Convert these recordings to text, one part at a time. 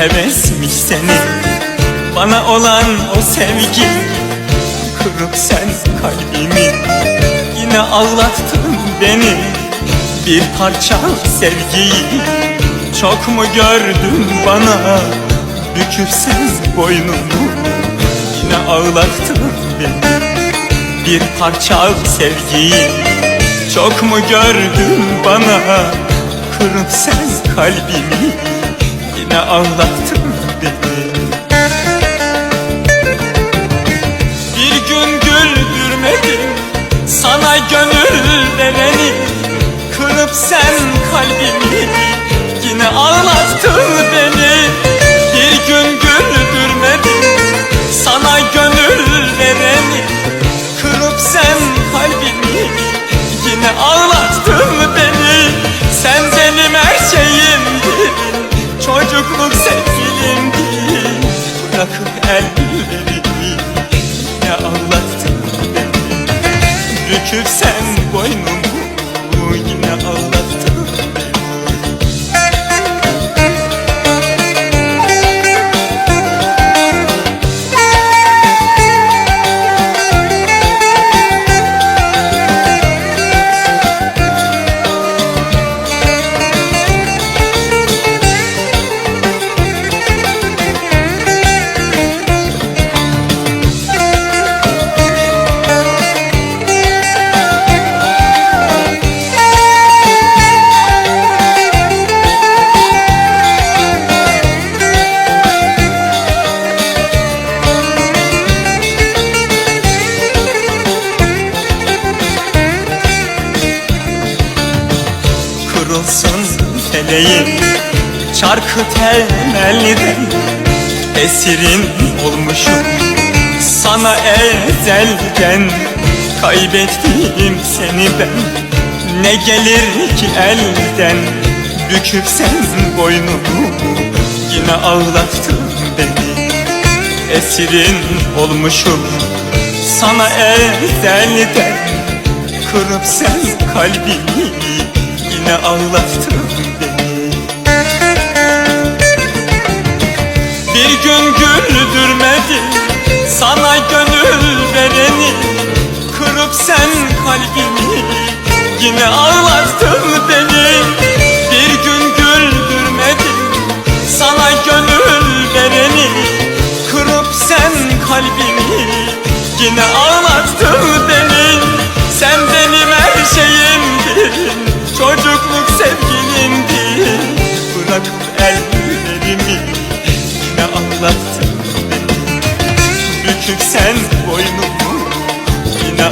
hevesmiş seni. Bana olan o sevgi Kırıp sen kalbimi. Yine ağlattın beni Bir parça sevgiyi. Çok mu gördün bana Büküp sen boynumu? Yine ağlattın beni Bir parça sevgiyi. Çok mu gördün bana Kırıp sen kalbimi Yine ağlattın beni? Bir gün güldürmedim Sana gönül vereni Kırıp sen kalbimi Yine ağlattın Bırakıp ellerini Yine ağlattın beni? Sen Kırılsın feleğim Çarkı temelden Esirin olmuşum. Sana ezelden Kaybettim seni ben. Ne gelir ki elden Büküp sen boynumu? Yine ağlattın beni Esirin olmuşum. Sana ezelden Kırıp sen kalbimi Yine ağlattın beni. Bir gün güldürmedin Sana gönül vereni. Kırıp sen kalbimi Yine ağlattın beni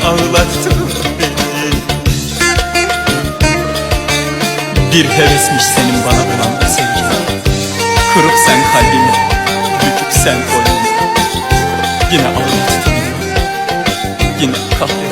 ağlattın beni. Bir hevesmiş senin bana olan sevgi. Kırıp sen kalbimi Büküp sen boynumu Yine ağlattın Yine kahretsin